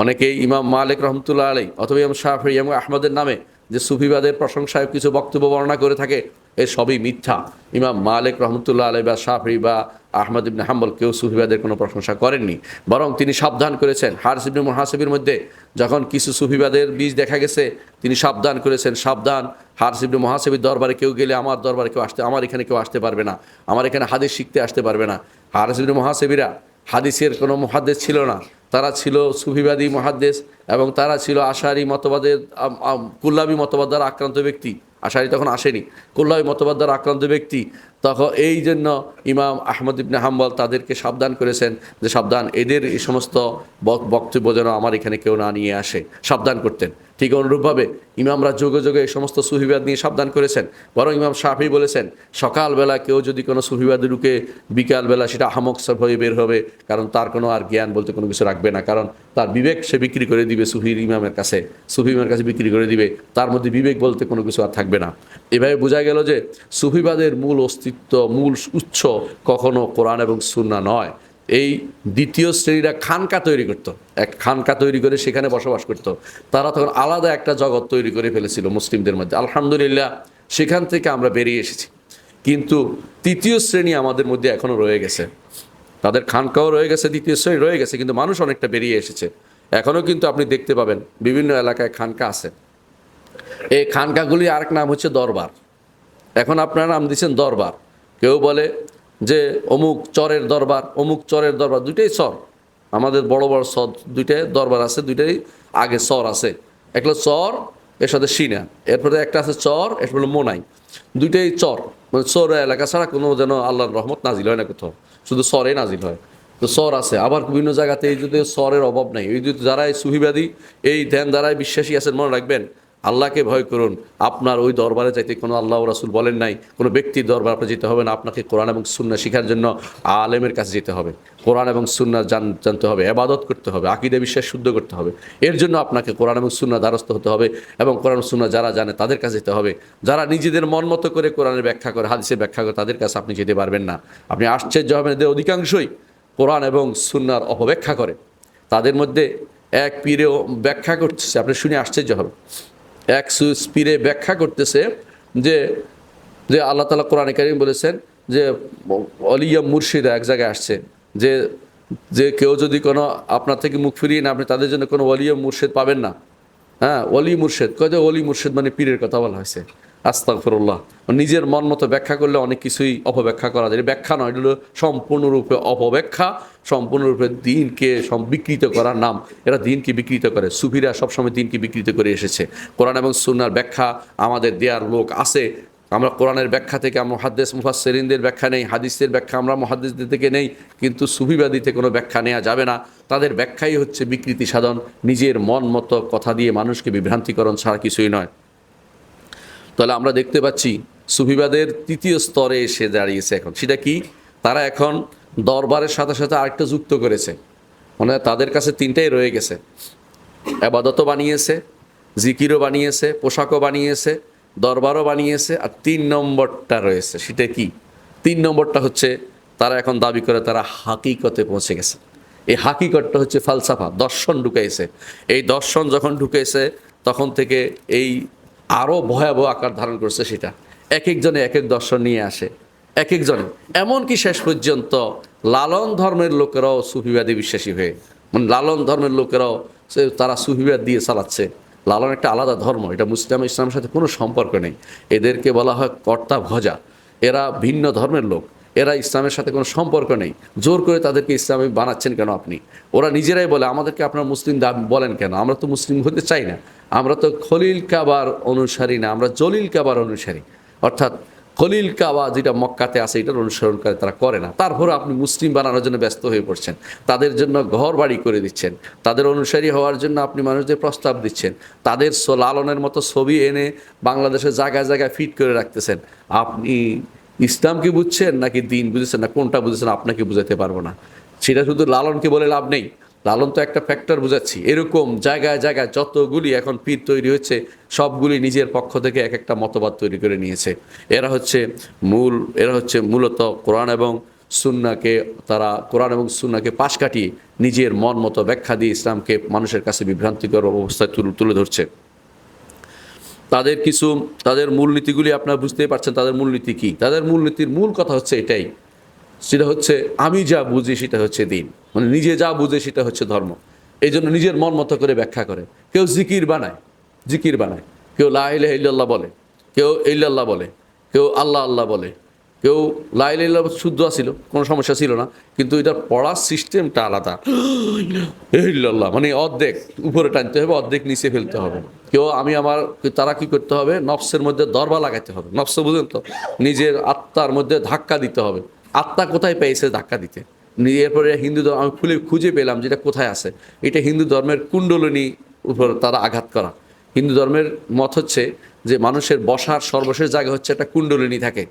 অনেকেই ইমাম মালিক রহমতুল্লাহ আলী অথবা ইমাম শাহি এবং আহমদের নামে যে সুফিবাদের প্রশংসায় কিছু বক্তব্য বর্ণনা করে থাকে, এ সবই মিথ্যা। ইমাম মালিক রহমতুল্লাহ আলী বা শাফি বা আহমদ ইবনে হাম্বল কেউ সুফিবাদের কোনো প্রশংসা করেননি। বরং তিনি সাবধান করেছেন। হারিস ইবনে মুহাসিবের মধ্যে যখন কিছু সুফিবাদের বীজ দেখা গেছে, তিনি সাবধান করেছেন। সাবধান, হারিস ইবনে মুহাসিবের দরবারে কেউ গেলে আমার দরবারে কেউ আসতে, আমার এখানে কেউ আসতে পারবে না। আমার এখানে হাদিস শিখতে আসতে পারবে না। হারিস ইবনে মুহাসিবিরা হাদিসের কোনো মহাদ্দেশ ছিল না। তারা ছিল সুফিবাদী মহাদ্দেশ এবং তারা ছিল আশারি মতবাদের কুল্লাবী মতবাদ দ্বারা আক্রান্ত ব্যক্তি। আশারি তখন আসেনি। কুল্লাবী মতবাদ দ্বারা আক্রান্ত ব্যক্তি। তখন এই জন্য ইমাম আহমদ ইবনে হাম্বল তাদেরকে সাবধান করেছেন যে সাবধান, এদের এই সমস্ত বক- বক্তব্য যেন আমার এখানে কেউ না নিয়ে আসে। সাবধান করতেন। ঠিক অনুরূপভাবে ইমামরা যোগে যোগে এই সমস্ত সুফিবাদ নিয়ে সাবধান করেছেন। বরং ইমাম শাফি বলেছেন, সকালবেলা কেউ যদি কোনো সুফিবাদে ঢুকে, বিকালবেলা সেটা আহমক সব হয়ে বের হবে, কারণ তার কোনো আর জ্ঞান বলতে কোনো কিছু রাখবে না, কারণ তার বিবেক সে বিক্রি করে দিবে সুফির ইমামের কাছে, সুফি ইমামের কাছে বিক্রি করে দিবে, তার মধ্যে বিবেক বলতে কোনো কিছু আর থাকবে না। এভাবে বোঝা গেল যে সুফিবাদের মূল অস্তিত্ব, মূল উৎস কখনো কোরআন এবং সুন্না নয়। এই দ্বিতীয় শ্রেণীরা খানকা তৈরি করত। এক খানকা তৈরি করে সেখানে বসবাস করত। তারা তখন আলাদা একটা জগৎ তৈরি করে ফেলেছিল মুসলিমদের মধ্যে। আলহামদুলিল্লাহ, সেখান থেকে আমরা বেরিয়ে এসেছি। কিন্তু তৃতীয় শ্রেণি আমাদের মধ্যে এখনও রয়ে গেছে। তাদের খানকাও রয়ে গেছে, দ্বিতীয় শ্রেণি রয়ে গেছে, কিন্তু মানুষ অনেকটা বেরিয়ে এসেছে। এখনও কিন্তু আপনি দেখতে পাবেন, বিভিন্ন এলাকায় খানকা আছে। এই খানকাগুলি আরেক নাম হচ্ছে দরবার। এখন আপনারা নাম দিচ্ছেন দরবার। কেউ বলে যে অমুক চরের দরবার, অমুক চরের দরবার, দুইটাই চর। আমাদের বড় বড় চর, দুইটাই দরবার আছে, দুইটাই আগে চর আছে। একটা চর, এর সাথে সিনা। এরপরে একটা আছে চর, এরপর হলো মোনাই। দুইটাই চর। মানে চর এলাকা ছাড়া কোনো যেন আল্লাহর রহমত নাজিল হয় না কোথাও। শুধু চরে নাজিল হয়। তো সর আছে। আবার বিভিন্ন জায়গাতে এই যদি সরের অভাব নাই। এই যদি যারা এই সুফিবাদী, এই ধ্যান দ্বারাই বিশ্বাসী আছেন, মনে রাখবেন আল্লাহকে ভয় করুন। আপনার ওই দরবারে যাইতে কোনো আল্লাহ রাসুল বলেন নাই, কোনো ব্যক্তির দরবার আপনার যেতে হবে না, আপনাকে কোরআন এবং সুন্না শেখার জন্য আলেমের কাছে যেতে হবে। কোরআন এবং সুন্না জান, জানতে হবে আবাদত করতে হবে, আকিদে বিশ্বাস শুদ্ধ করতে হবে। এর জন্য আপনাকে কোরআন এবং সুন্না দ্বারস্থ হতে হবে এবং কোরআন সুন্না যারা জানে তাদের কাছে যেতে হবে। যারা নিজেদের মন মতো করে কোরআনের ব্যাখ্যা করে, হাদিসের ব্যাখ্যা করে, তাদের কাছে আপনি যেতে পারবেন না। আপনি আশ্চর্য হবেন এদের অধিকাংশই কোরআন এবং সুন্নার অপব্যাখ্যা করে। তাদের মধ্যে এক পীরে ব্যাখ্যা করতেছে আপনি শুনে আশ্চর্য হবে এক সুস্পিরে পীরে ব্যাখ্যা করতেছে যে যে আল্লাহ তালা কোরআন কারিম বলেছেন যে, অলিয়া মুর্শিদা এক জায়গায় আসছে, যে যে কেউ যদি কোনো আপনার থেকে মুখ ফিরিয়ে না আপনি তাদের জন্য কোনো অলিয়া মুর্শেদ পাবেন না। হ্যাঁ অলি মুর্শেদ, কয় যে অলি মুর্শেদ মানে পীরের কথা বলা হয়েছে। আস্তাগফিরুল্লাহ। নিজের মন মতো ব্যাখ্যা করলে অনেক কিছুই অপব্যাখ্যা করা যায়। ব্যাখ্যা নয় এটা হলো সম্পূর্ণরূপে অপব্যাখ্যা, সম্পূর্ণরূপে দিনকে বিকৃত করার নাম। এরা দিনকে বিকৃত করে। সুফিরা সবসময় দিনকে বিকৃত করে এসেছে। কোরআন এবং সুন্নার ব্যাখ্যা আমাদের দেয়ার লোক আছে। আমরা কোরআনের ব্যাখ্যা থেকে আমরা মহাদ্দেশ মুফাসসিরিনদের ব্যাখ্যা নেই, হাদিসের ব্যাখ্যা আমরা মহাদ্দেশদের থেকে নেই, কিন্তু সুফিবাদীতে কোনো ব্যাখ্যা নেওয়া যাবে না। তাদের ব্যাখ্যাই হচ্ছে বিকৃতি সাধন। নিজের মন মতো কথা দিয়ে মানুষকে বিভ্রান্তিকরণ ছাড়া কিছুই নয়। তাহলে আমরা দেখতে পাচ্ছি সুফিবাদের তৃতীয় স্তরে এসে দাঁড়িয়েছে এখন। সেটা কি? তারা এখন দরবারের সাথে সাথে আরেকটা যুক্ত করেছে। মানে তাদের কাছে তিনটাই রয়ে গেছে। আবাদতও বানিয়েছে, জিকিরও বানিয়েছে, পোশাকও বানিয়েছে, দরবারও বানিয়েছে আর তিন নম্বরটা রয়েছে। সেটা কি? তিন নম্বরটা হচ্ছে তারা এখন দাবি করে তারা হাকিকতে পৌঁছে গেছে। এই হাকিকতটা হচ্ছে ফালসাফা, দর্শন ঢুকাইছে। এই দর্শন যখন ঢুকেছে তখন থেকে এই আরও ভয়াবহ আকার ধারণ করছে সেটা। এক একজনে এক এক দর্শন নিয়ে আসে। এক একজনে এমনকি শেষ পর্যন্ত লালন ধর্মের লোকেরাও সুফিবাদী বিশ্বাসী হয়ে মানে লালন ধর্মের লোকেরাও তারা সুফিবাদ দিয়ে চালাচ্ছে। লালন একটা আলাদা ধর্ম, এটা মুসলিম ইসলামের সাথে কোনো সম্পর্ক নেই। এদেরকে বলা হয় কর্তা ভজা। এরা ভিন্ন ধর্মের লোক। এরা ইসলামের সাথে কোনো সম্পর্ক নেই। জোর করে তাদেরকে ইসলামী বানাচ্ছেন কেন আপনি? ওরা নিজেরাই বলে, আমাদেরকে আপনার মুসলিম দাবি বলেন কেন? আমরা তো মুসলিম হতে চাই না। আমরা তো খলিল কাবার অনুসারী না, আমরা জলিল কাবার অনুসারী। অর্থাৎ খলিল কাবা যেটা মক্কাতে আছে, এটার অনুসরণ করে তারা করে না। তারপরে আপনি মুসলিম বানানোর জন্য ব্যস্ত হয়ে পড়ছেন। তাদের জন্য ঘর বাড়ি করে দিচ্ছেন। তাদের অনুসারী হওয়ার জন্য আপনি মানুষদের প্রস্তাব দিচ্ছেন। তাদের লালনের মতো ছবি এনে বাংলাদেশের জায়গায় জায়গায় ফিট করে রাখতেছেন। আপনি ইসলামকে বুঝছেন নাকি দিন বুঝেছেন না কোনটা বুঝেছেন আপনাকে বুঝাতে পারব না। সেটা শুধু লালনকে বলে লাভ নেই। লালন তো একটা ফ্যাক্টর বুঝাচ্ছি। এরকম জায়গায় জায়গায় যতগুলি এখন পীর তৈরি হচ্ছে সবগুলি নিজের পক্ষ থেকে এক একটা মতবাদ তৈরি করে নিয়েছে। এরা হচ্ছে মূল, এরা হচ্ছে মূলত কোরআন এবং সুন্নাকে, তারা কোরআন এবং সুন্নাকে পাশ কাটিয়ে নিজের মন মতো ব্যাখ্যা দিয়ে ইসলামকে মানুষের কাছে বিভ্রান্তিকর অবস্থায় তুলে ধরছে। তাদের কিছু, তাদের মূলনীতিগুলি আপনারা বুঝতেই পারছেন, তাদের মূলনীতি কী? তাদের মূলনীতির মূল কথা হচ্ছে এটাই, সেটা হচ্ছে আমি যা বুঝি সেটা হচ্ছে দিন। মানে নিজে যা বুঝে সেটা হচ্ছে ধর্ম। এই জন্য নিজের মন মতো করে ব্যাখ্যা করে। কেউ জিকির বানায় জিকির বানায়। কেউ লাহ বলে, কেউ ইল্লাল্লাহ বলে, কেউ আল্লাহ আল্লাহ বলে। কেউ লাইল শুদ্ধ ছিল কোনো সমস্যা ছিল না, কিন্তু এটা পড়ার সিস্টেমটা আলাদা। ইল্লাল্লাহ মানে অর্ধেক, উপরে টানতে হবে, অর্ধেক নিচে ফেলতে হবে। কেউ আমি আমার, তারা কি করতে হবে? নফসের মধ্যে দরবা লাগাতে হবে। নফস বুঝলেন তো, নিজের আত্মার মধ্যে ধাক্কা দিতে হবে। আত্মা কোথায় পেয়েছে ধাক্কা দিতে? এরপরে হিন্দু ধর্ম, আমি খুলে খুঁজে পেলাম যেটা কোথায় আছে। এটা হিন্দু ধর্মের কুণ্ডলিনী উপর তারা আঘাত করা। হিন্দু ধর্মের মত হচ্ছে যে মানুষের বসার সর্বশেষ জায়গা হচ্ছে একটা কুণ্ডলিনী থাকে।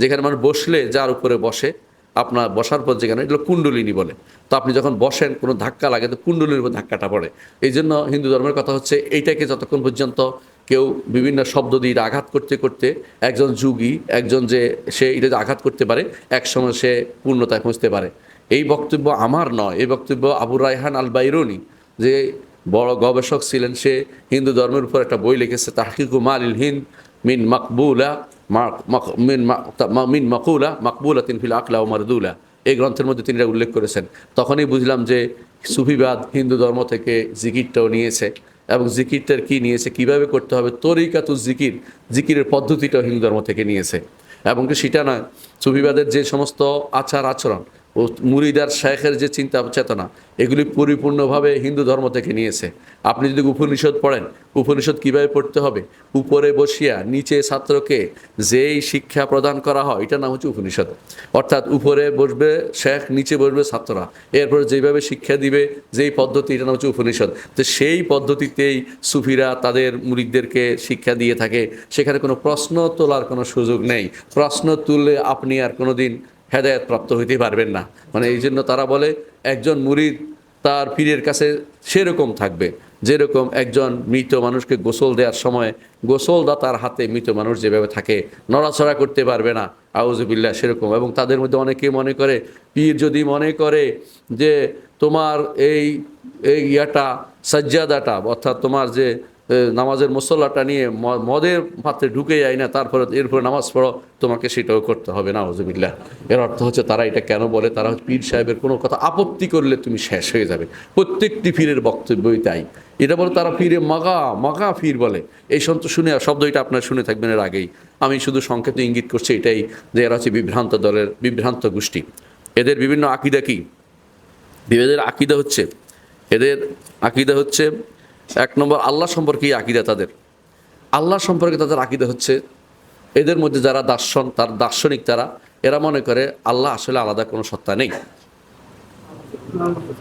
যেখানে মানুষ বসলে যার উপরে বসে, আপনার বসার পর যেখানে, এগুলো কুণ্ডলিনী বলে। তো আপনি যখন বসেন, কোনো ধাক্কা লাগে, তো কুণ্ডলির উপর ধাক্কাটা পড়ে। এই জন্য হিন্দু ধর্মের কথা হচ্ছে, এইটাকে যতক্ষণ পর্যন্ত কেউ বিভিন্ন শব্দ দিয়ে আঘাত করতে করতে, একজন যুগী, একজন যে সে এটা আঘাত করতে পারে, একসময় সে পূর্ণতায় পৌঁছতে পারে। এই বক্তব্য আমার নয়, এই বক্তব্য আবু রায়হান আল বাইরনি যে বড় গবেষক ছিলেন সে, হিন্দু ধর্মের উপর একটা বই লিখেছে, তাহকিকু মালিল হিন্দ মিন মাকবুলা মিন মকুলা মাকবুলা তিন ফিল আকলা ও মারদুলা। এই গ্রন্থের মধ্যে তিনি উল্লেখ করেছেন। তখনই বুঝলাম যে সুফিবাদ হিন্দু ধর্ম থেকে জিকিরটাও নিয়েছে এবং জিকিরটার কি নিয়েছে, কীভাবে করতে হবে, তরিকাতু জিকির, জিকিরের পদ্ধতিটাও হিন্দু ধর্ম থেকে নিয়েছে। এবং সেটা নয়, সুফিবাদের যে সমস্ত আচার আচরণ ও মুরিদার শেখের যে চিন্তা চেতনা, এগুলি পরিপূর্ণভাবে হিন্দু ধর্ম থেকে নিয়েছে। আপনি যদি উপনিষদ পড়েন, উপনিষদ কীভাবে পড়তে হবে? উপরে বসিয়া নিচে ছাত্রকে যেই শিক্ষা প্রদান করা হয় এটা নাম হচ্ছে উপনিষদ। অর্থাৎ উপরে বসবে শেখ নিচে বসবে ছাত্ররা। এরপর যেভাবে শিক্ষা দিবে, যেই পদ্ধতি এটা নাম হচ্ছে উপনিষদ। তো সেই পদ্ধতিতেই সুফিরা তাদের মুরিদদেরকে শিক্ষা দিয়ে থাকে। সেখানে কোনো প্রশ্ন তোলার কোনো সুযোগ নেই। প্রশ্ন তুললে আপনি আর কোনো দিন হেদায়ত প্রাপ্ত হইতে পারবেন না। মানে এই জন্য তারা বলে, একজন মুরিদ তার পীরের কাছে সেরকম থাকবে। যেরকম একজন মৃত মানুষকে গোসল দেওয়ার সময় গোসলদাতার হাতে মৃত মানুষ যেভাবে থাকে, নড়াচড়া করতে পারবে না। আউজবিল্লা সেরকম। এবং তাদের মধ্যে অনেকে মনে করে, পীর যদি মনে করে যে তোমার এই এই ইয়াটা, সাজ্জাদাটা, অর্থাৎ তোমার যে নামাজের মশলাটা নিয়ে মদের পাত্রে ঢুকে যায় না, তারপরে এরপরে নামাজ পড়ো, তোমাকে সেটাও করতে হবে না ওজবিল্লা এর অর্থ হচ্ছে তারা এটা কেন বলে? তারা পীর সাহেবের কোনো কথা আপত্তি করলে তুমি শেষ হয়ে যাবে। প্রত্যেকটি পীরের বক্তব্যই তাই। এটা বলে তারা ফিরে মাগা মাগা ফির বলে। এই সন্ত শুনে, শব্দ এটা আপনার শুনে থাকবেন এর আগেই। আমি শুধু সংক্ষেপ ইঙ্গিত করছি এটাই যে এরা হচ্ছে বিভ্রান্ত দলের, বিভ্রান্ত গোষ্ঠী। এদের বিভিন্ন আকিদা কি? এদের আকিদা হচ্ছে, এদের আকিদা হচ্ছে এক নম্বর আল্লাহ সম্পর্কে আকিদা তাদের। আল্লাহ সম্পর্কে তাদের আকিদা হচ্ছে, এদের মধ্যে যারা দার্শন, তার দার্শনিক তারা, এরা মনে করে আল্লাহ আসলে আলাদা কোনো সত্তা নেই।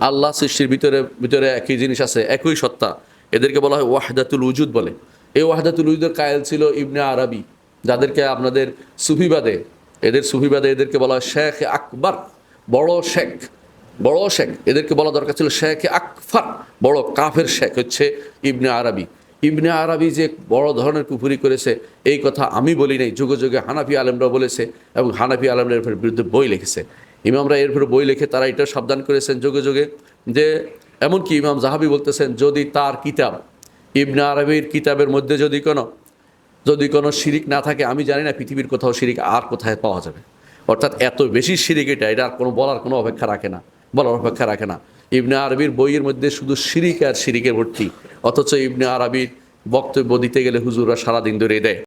আল্লাহ সৃষ্টির ভিতরে ভিতরে একই জিনিস আছে, একই সত্তা। এদেরকে বলা হয় ওয়াহদাতুল উজুদ বলে। এই ওয়াহদাতুল উজুদের কায়েল ছিল ইবনে আরবি, যাদেরকে আপনাদের সুফিবাদে এদের সুফিবাদে এদেরকে বলা হয় শেখ আকবর, বড় শেখ। বড় শেখ, এদেরকে বলা দরকার ছিল শেখ আকফর, বড় কাফের শেখ হচ্ছে ইবনে আরবি। ইবনে আরবি যে বড় ধরনের কুফুরি করেছে, এই কথা আমি বলি নাই, যুগে যুগে হানাফি আলেমরা বলেছে এবং হানাফি আলেমরা এর বিরুদ্ধে বই লিখেছে। ইমামরা এরপরে বই লিখে তারা এটা সাবধান করেছেন যুগে যুগে যে, এমনকি ইমাম জাহাবি বলতেছেন, যদি তার কিতাব, ইবনে আরবির কিতাবের মধ্যে যদি কোনো যদি কোনো শিরিক না থাকে, আমি জানি না পৃথিবীর কোথাও শিরিক আর কোথায় পাওয়া যাবে। অর্থাৎ এত বেশি শিরিক এটা এটা আর কোনো বলার কোনো অপেক্ষা রাখে না। বলার অপেক্ষা রাখে না। ইবনে আরবির বইয়ের মধ্যে শুধু শিরিক আর সিরিকে ভর্তি, অথচ ইবনে আরবির বক্তব্য দিতে গেলে হুজুররা সারাদিন ধরে দেয়।